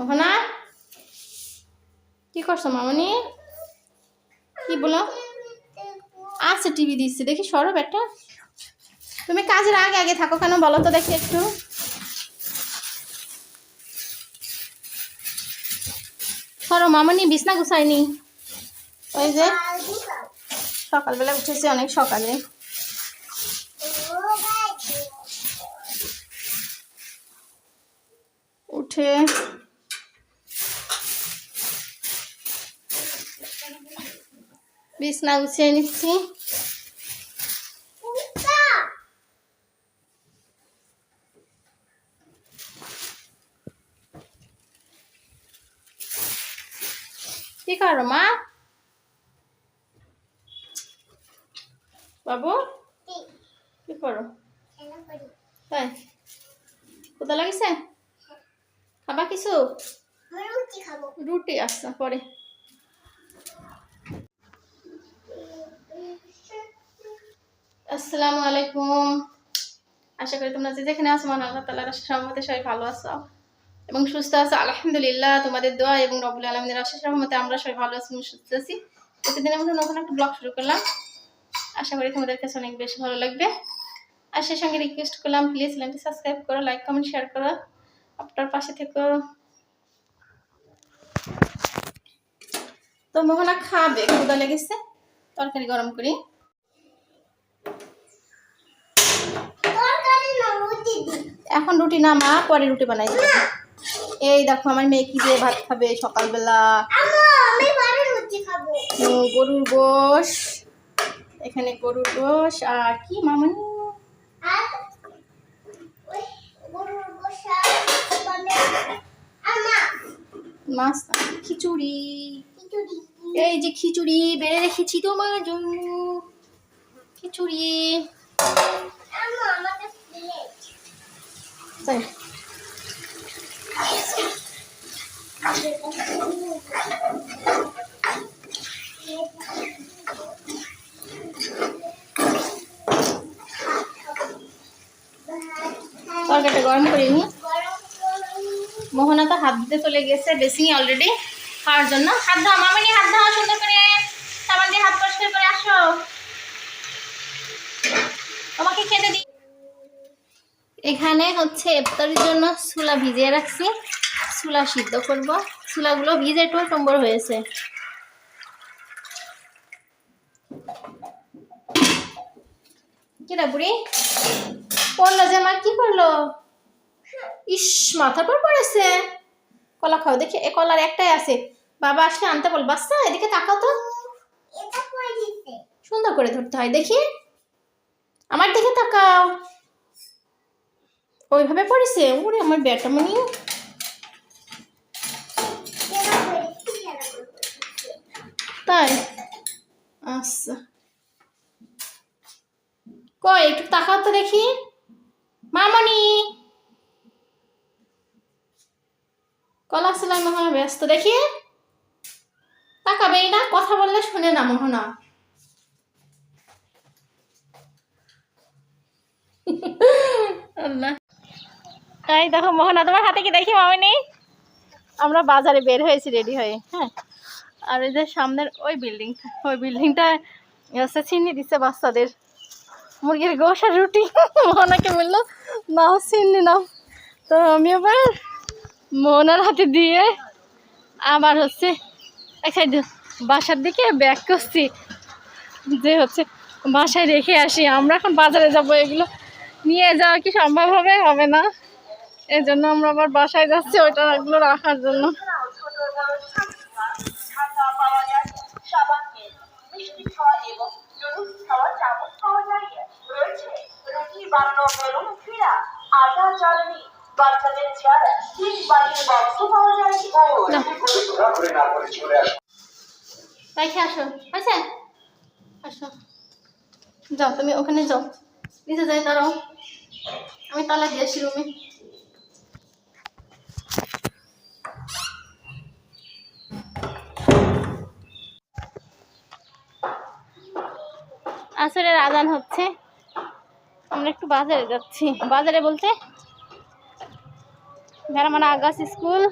মোহনা কি করছ মামনি? কি বলো? আচ্ছা টিভি দিচ্ছি, দেখি সরব একটা তুমি কাজের আগে আগে থাকো কেন বলো তো দেখি একটু। সরো মামনি, বিছনা গুছাইনি ওই যে সকালবেলা উঠেছে, অনেক সকালে। উঠে বিছনা গুছিয়ে নিচ্ছি। কি করো মা? বাবু কি করো? তাই কোথা লাগিছে? খাবা কিছু? রুটি আচ্ছা পরে। আসসালামু আলাইকুম। আশা করি তোমরা যে যেখানে আছো মান আল্লাহ তালার সহমতে সবাই ভালো আছো এবং সুস্থ আছো। আলহামদুলিল্লাহ, তোমাদের দোয়া এবং রবুল আলমদের আশিস রহমতে আমরা সবাই ভালো আছি সুস্থ আছি। প্রতিদিনের মধ্যে নতুন একটা ব্লগ শুরু করলাম। আশা করি তোমাদের কাছে অনেক বেশি ভালো লাগবে। আর সেই সঙ্গে রিকোয়েস্ট করলাম প্লিজ চ্যানেলটি সাবস্ক্রাইব করো লাইক কমেন্ট শেয়ার করো। আপনার পাশে থেকো। তো মোহনা খাবে ক্ষুদা লেগেছে, তরকারি গরম করি। এখন রুটি না মা পরে রুটি বানাই এই দেখো আমার মেয়ে কি দিয়ে ভাত খাবে সকালবেলা। গরুর গোশ। এখানে গরুর গোশ আর কি মামনি? মাছ খিচুড়ি। এই যে খিচুড়ি বেড়ে রেখেছি তোমার জন্য। খিচুড়ি। তরকারিটা গরম করে নি। মোহনা তো হাত দিতে চলে গেছে বেশি অলরেডি খাওয়ার জন্য। হাত দাও মামিনি হাত দাও সুন্দর করে। সাবান দিয়ে হাত পরিষ্কার করে আসো। তোমাকে খেতে দি এখানে হচ্ছে ইফতারির জন্য সুলা ভিজিয়ে রাখছি। সুলা সিদ্ধ করব। সুলাগুলো ভিজে একটু টম্বর হয়েছে। কিরা বুড়ি? পড়ল যে আমার কি করল? ইস মাথার পর পড়েছে। কলা খাও দেখি এ কলার একটাই আছে। বাবা আসলে আনতে বল বাচ্চা এদিকে তাকাও তো। সুন্দর করে ধরতে হয় দেখি। আমার দিকে তাকাও। ওইভাবে পড়েছে? ওরে আমার ব্যাটা মনি। তাই? আচ্ছা। কই, একটু তাকাও তো দেখি। মামনি কলা সেলাই মোহনা ব্যস্ত। দেখি। তাকাবেই না, কথা বললে শুনে না মোহনা। আল্লাহ। তাই দেখো মোহনা, তোমার হাতে কি দেখি মামিনি? আমরা বাজারে বের হয়েছি রেডি হয়ে হ্যাঁ। আর ওই যে সামনের ওই বিল্ডিং, ওই বিল্ডিংটা হচ্ছে চিনি দিচ্ছে বাচ্চাদের। মুরগির আর রুটি, মোহনাকে বলল, নাও চিনি নাও। তো আমি আবার মোহনার হাতে দিয়ে আবার হচ্ছে এক সাইড বাসার দিকে ব্যাক করছি। যে হচ্ছে বাসায় রেখে আসি, আমরা এখন বাজারে যাব এগুলো। নিয়ে যাওয়া কি সম্ভব হবে? হবে না। এই জন্য আমরা আবার বাসায় যাচ্ছি, ওইটা এগুলো রাখার জন্য। আসো। আসো। যাও, তুমি ওখানে যাও। নিচে যাই, দাঁড়াও। আমি তালা দিয়েছি রুমে। আসরের আজান হচ্ছে। আমরা একটু বাজারে যাচ্ছি। বাজারে বলতে ভেড়ামানা আগাস স্কুল,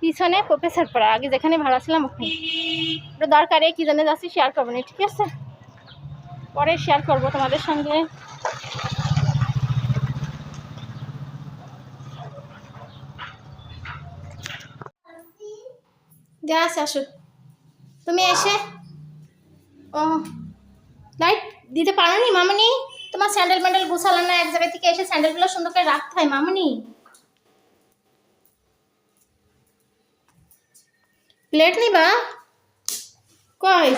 পিছনে প্রফেসর পড়া। আগে যেখানে ভাড়া ছিলাম ওখানে। দরকারে, কি জানে যাচ্ছি শেয়ার করব না, ঠিক আছে? পরে শেয়ার করব তোমাদের সঙ্গে। যা আসে। তুমি এসে। ও, লাইট দিতে পারো নি মামনি? তোমার স্যান্ডেল ম্যান্ডেল গুছালো না এক জায়গা থেকে এসে স্যান্ডেলগুলো সুন্দর করে রাখতে হয় মামনি। প্লেট নিবা? কই?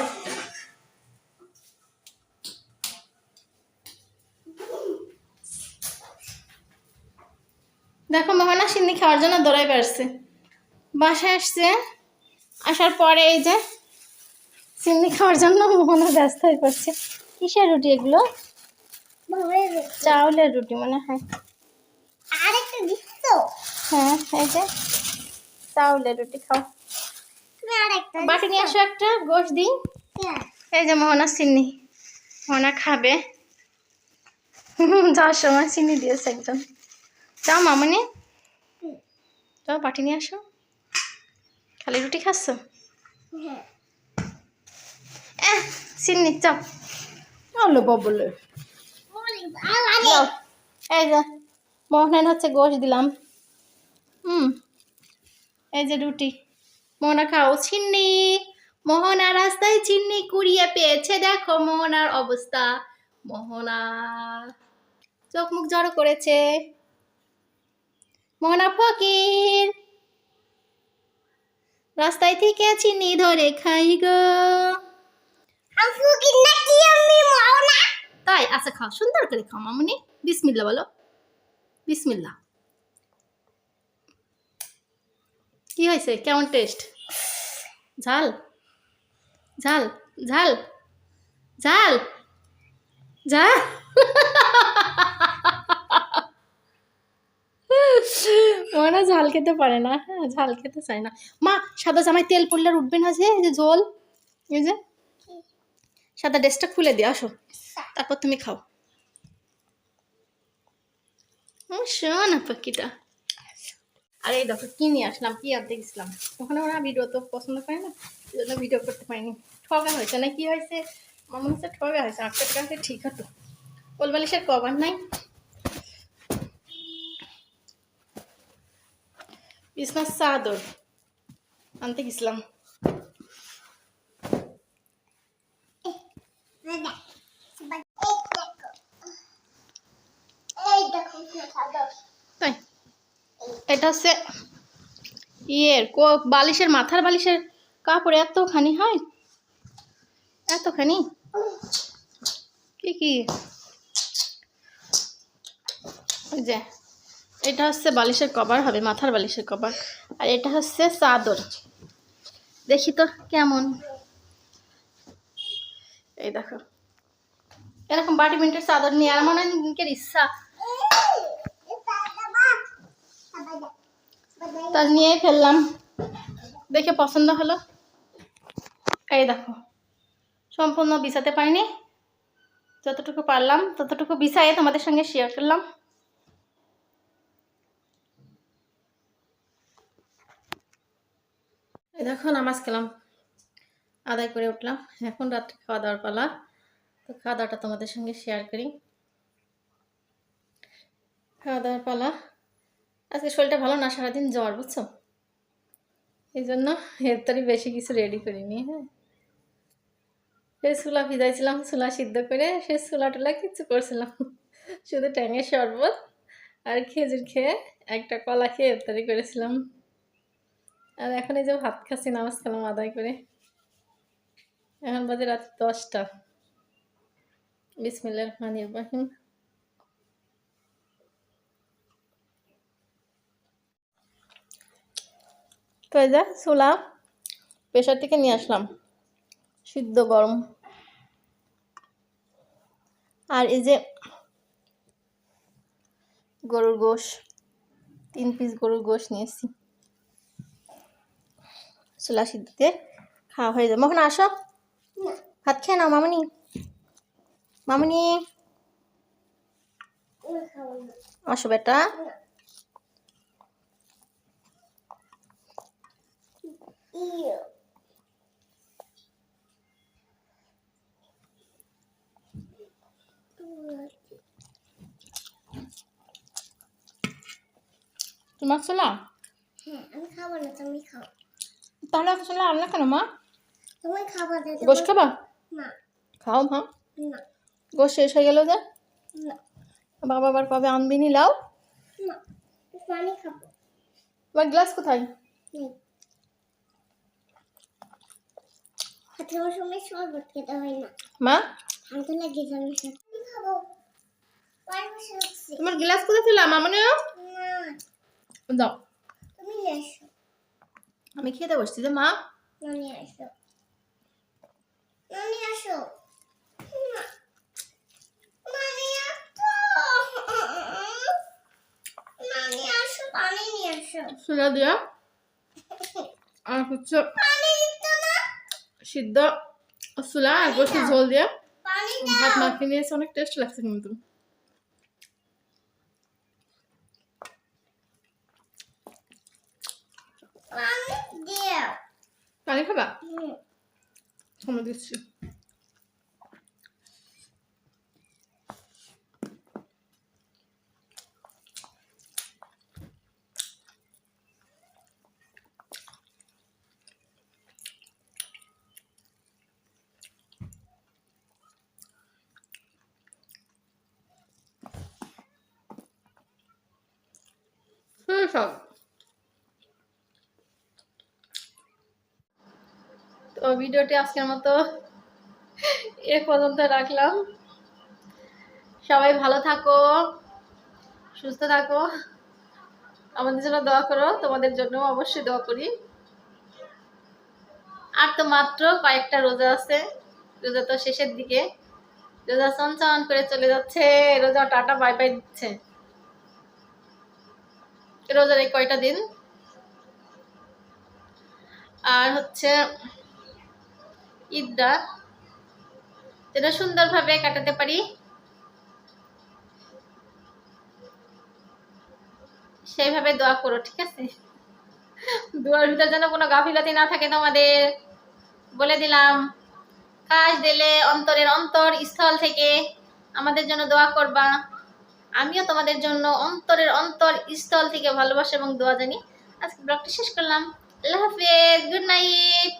দেখো মোহনা সিন্নি খাওয়ার জন্য দৌড়াই বেড়াচ্ছে বাসায় আসছে। আসার পরে এই যে সিন্নি খাওয়ার জন্য মোহনা ব্যস্ত হয়ে পড়ছে। কিসের রুটি এগুলো? চাউলের রুটি মনে হয়। হ্যাঁ এই যে চাউলের রুটি খাও। বাটি নিয়ে আসো একটা গোশ দিই। এই যে মোহনা চিনি মোহনা খাবে। যাওয়ার সময় চিনি দিয়েছে একজন। যাও মামনি। যাও বাটি নিয়ে আসো। খালি রুটি খাচ্ছ? হ্যাঁ। চিনি চাপ আলো ববলে। যাও। এই যে মোহনের হচ্ছে গোশ দিলাম। হুম এই যে রুটি। মোহনা খাও। চিন্নি মোহনা রাস্তায় চিন্নি কুড়িয়ে পেয়েছে। দেখো মোহনার অবস্থা। মোহনা চোখ মুখ জড়ো করেছে। মোহনা ফকির। রাস্তায় থেকে চিনি ধরে খাই গো। তাই আচ্ছা খাও সুন্দর করে খাও মামুনি। বিসমিল্লা বলো। বিসমিল্লা। কি হয়েছে? কেমন টেস্ট ঝাল? ঝাল? ঝাল? ঝাল? ঝাল? ওরা ঝাল খেতে পারে না। হ্যাঁ ঝাল খেতে চায় না। মা, সাদা জামায় তেল পড়লে আর উঠবে না যে? এই যে ঝোল। এই যে। সাদা ড্রেসটা খুলে দিয়ে আসো। তারপর তুমি খাও। শোন পাখিটা। আর এই দেখো, কি নিয়ে আসলাম, কি আনতে গেছিলাম ওখানে ওরা ভিডিও তো পছন্দ করে না, এই জন্য ভিডিও করতে পারিনি। ঠগা হয়েছে না কি হয়েছে? আমার মনে হচ্ছে ঠগা হয়েছে আটটা টাকা ঠিক হতো। কোলবালিশের কভার নাই। বিছনার চাদর আনতে গেছিলাম তাই এটা হচ্ছে ইয়ের কো- বালিশের মাথার বালিশের কাপড় এতখানি হয় এতখানি কি কি যে এটা হচ্ছে বালিশের কভার হবে, মাথার বালিশের কভার। আর এটা হচ্ছে চাদর। দেখি তো কেমন। এই দেখো। এরকম বাটি মিনিটের চাদর নিয়ে, আর মনে হয় ইচ্ছা। তা নিয়ে ফেললাম। দেখে পছন্দ হলো। এই দেখো। সম্পূর্ণ বিছাতে পারিনি। যতটুকু পারলাম, ততটুকু বিছাইয়ে তোমাদের সঙ্গে শেয়ার করলাম। দেখো, নামাজ খেলাম। আদায় করে উঠলাম। এখন রাত্রে খাওয়া দাওয়ার পালা। তো খাওয়া দাওয়াটা তোমাদের সঙ্গে শেয়ার করি। খাওয়া দাওয়ার পালা। আজকে শরীরটা ভালো না, সারাদিন জ্বর, বুঝছ? এই জন্য এরতারি বেশি কিছু রেডি করিনি হ্যাঁ। সে চুলা ভিজাইছিলাম চুলা সিদ্ধ করে সে চুলা টুলা কিচ্ছু করছিলাম। শুধু ট্যাঙের শরবত আর খেজুর খেয়ে একটা কলা খেয়ে ইফতারি করেছিলাম। আর এখন এই যে ভাত খাচ্ছি, নামাজ খেলাম আদায় করে। এখন বাজে রাত দশটা। বিসমিল্লাহ রহমান ইব্রাহিম তো এই যে চুলা প্রেশার থেকে নিয়ে আসলাম, সিদ্ধ গরম। আর এই যে গরুর গোশ, তিন পিস গরুর গোশ নিয়েছি চুলা সিদ্ধতে খাওয়া হয়ে যাবে। মোহন আসো। ভাত খেয়ে নাও মামনি। মামনি। আসো বেটা। তোমার ছোলা হ্যাঁ আমি খাব না তুমি খাও। তাহলে এত ছোলা আনলে কেন মা? তুমি খাব না গোশ খাবা? না। খাও মা। না। গোশ শেষ হয়ে গেল যে না। বাবা আবার কবে আনবি নি লাও। না পানি খাব। তোমার গ্লাস কোথায়? নেই। আঠারো সময় শরবত খেতে হয় না। মা? ঠান্ডা লাগে আমি খাব। তোমার গ্লাস কোথায় ছিল মামনি না। দাও। তুমি আসো আমি খেতে বসছি যে মা। নানি আসো। নানি দিয়া। আর হচ্ছে সিদ্ধ ছোলা আর গোষ্ঠী ঝোল দিয়া। ভাত মাখিয়ে নিয়েছে অনেক টেস্ট লাগছে কিন্তু পানি দাও পানি খাবা হুম। আমি দিচ্ছি হুম সব তো ভিডিওটি আজকের মতো এ পর্যন্ত রাখলাম। সবাই ভালো থাকো, সুস্থ থাকো। আমাদের জন্য দোয়া করো, তোমাদের জন্য অবশ্যই দোয়া করি। আর তো মাত্র কয়েকটা রোজা আছে, রোজা তো শেষের দিকে। রোজা চঞ্চন করে চলে যাচ্ছে, রোজা টাটা, বাই বাই দিচ্ছে। রোজার এই কয়টা দিন? আর হচ্ছে যেন সুন্দরভাবে কাটাতে পারি। সেইভাবে দোয়া করো, ঠিক আছে? দোয়ার ভিতর যেন কোনো গাফিলতি না থাকে তোমাদের। বলে দিলাম, কাজ দিলে অন্তরের অন্তর স্থল থেকে আমাদের জন্য দোয়া করবা। আমিও তোমাদের জন্য অন্তরের অন্তর স্থল থেকে ভালোবাসা এবং দোয়া জানি। আজকে ব্লগটি শেষ করলাম। আল্লাহ হাফেজ, গুড নাইট।